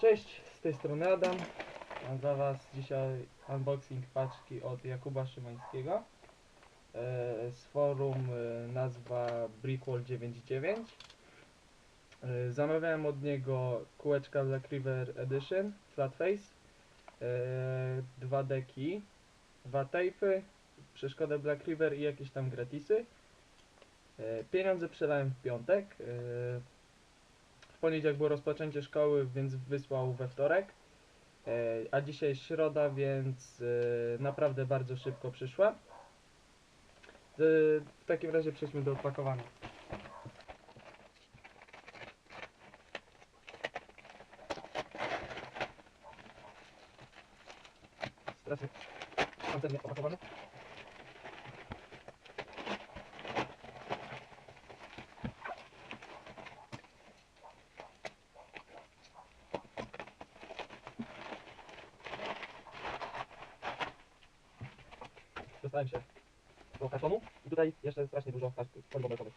Cześć, z tej strony Adam. Mam dla Was dzisiaj unboxing paczki od Jakuba Szymańskiego e, z forum e, nazwa Brickwall99. E, Zamawiałem od niego kółeczka Black River Edition Flat Face, e, dwa deki, dwa tape'y, przeszkodę Black River i jakieś tam gratisy. Pieniądze przelałem w piątek. W poniedziałek było rozpoczęcie szkoły, więc wysłał we wtorek. E, a dzisiaj środa, więc e, naprawdę bardzo szybko przyszła. E, w takim razie przejdźmy do opakowania. Strasznie pancernie opakowane. Dostałem się do kartonu i tutaj jeszcze strasznie dużo kartów poligomerowych.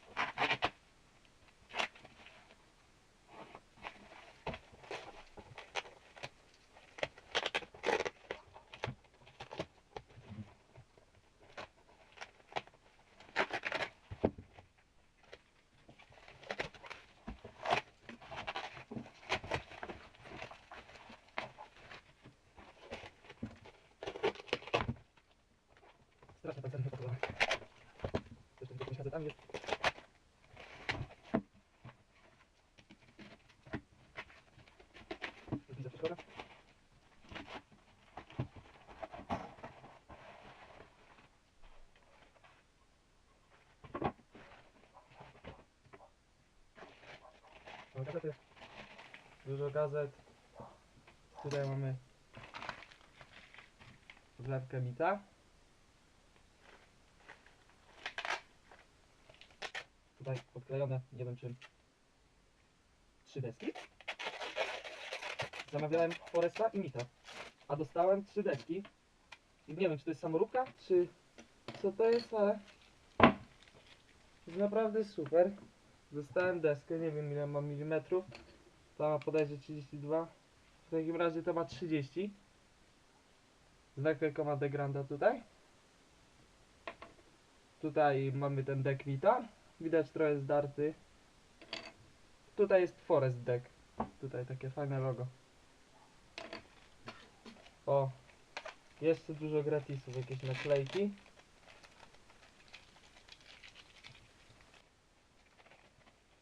Strasznie pancernie opakowane. Mamy gazety. Dużo gazet. Tutaj mamy wlewkę Mita. Tutaj podklejone, nie wiem czym, trzy deski. Zamawiałem Foresta i Mita, a dostałem trzy deski. I nie wiem, czy to jest samoróbka, czy co to jest, ale jest naprawdę super. Dostałem deskę, nie wiem ile ma milimetrów. Ta ma podejście 32. W takim razie to ma 30. Z naklejką ma Degranda tutaj. Tutaj mamy ten deck. Widać trochę zdarty. Tutaj jest Forest Deck. Tutaj takie fajne logo. O. Jeszcze dużo gratisów, jakieś naklejki.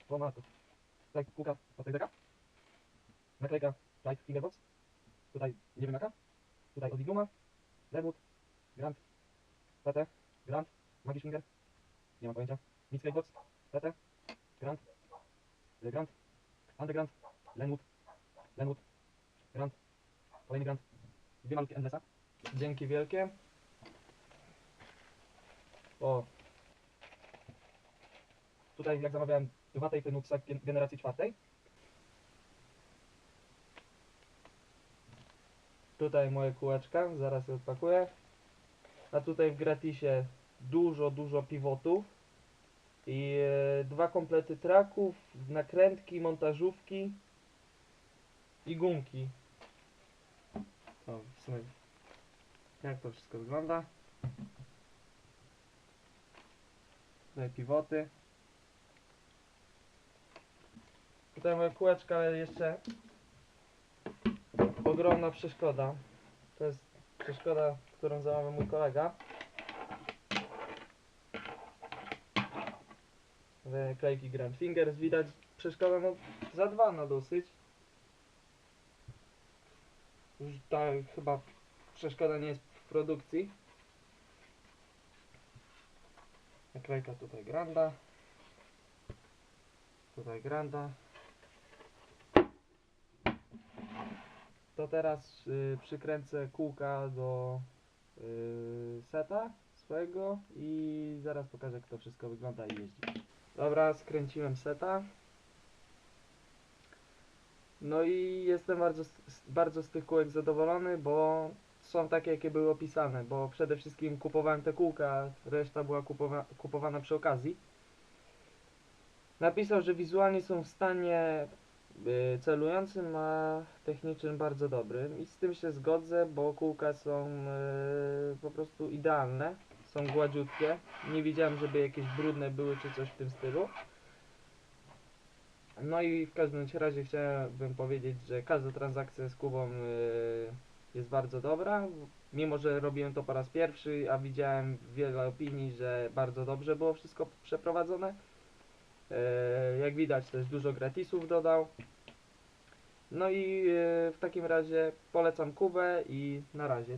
Formatów. Tutaj kółka od tej deka. Naklejka Light Fingerbox. Tutaj nie wiem jaka. Tutaj od Igluma. Lemut. Grand. PT. Grand. Magic Finger. Nie mam pojęcia. Midscape Box, PT, Grand, y, Grand, Underground, Lenwood, Lenwood, Grand, kolejny Grand, dwie malutkie Endlessa. Dzięki wielkie. O. Tutaj jak zamawiałem dwa Nuxa gen- generacji czwartej. Tutaj moje kółeczka, zaraz je odpakuję. A tutaj w gratisie dużo, dużo pivotów i e, dwa komplety traków, nakrętki, montażówki i gumki. O, w sumie jak to wszystko wygląda. Tutaj pivoty. Tutaj moje kółeczka, ale jeszcze ogromna przeszkoda. To jest przeszkoda, którą zamawiał mój kolega. Klejki Grand Fingers widać przeszkoda no za dwa no dosyć. Już ta chyba przeszkoda nie jest w produkcji. Naklejka tutaj Granda. Tutaj Granda. To teraz y, przykręcę kółka do y, seta swojego i zaraz pokażę jak to wszystko wygląda i jeździ. Dobra, skręciłem seta. No i jestem bardzo, bardzo z tych kółek zadowolony, bo są takie, jakie były opisane, bo przede wszystkim kupowałem te kółka, reszta była kupowa kupowana przy okazji. Napisał, że wizualnie są w stanie Y, Celujący ma techniczny bardzo dobry i z tym się zgodzę, bo kółka są y, po prostu idealne, są gładziutkie. Nie widziałem, żeby jakieś brudne były czy coś w tym stylu. No i w każdym razie chciałbym powiedzieć, że każda transakcja z Kubą y, jest bardzo dobra. Mimo, że robiłem to po raz pierwszy, a widziałem wiele opinii, że bardzo dobrze było wszystko przeprowadzone. E, Jak widać też dużo gratisów dodał. No i e, w takim razie polecam Kubę i na razie.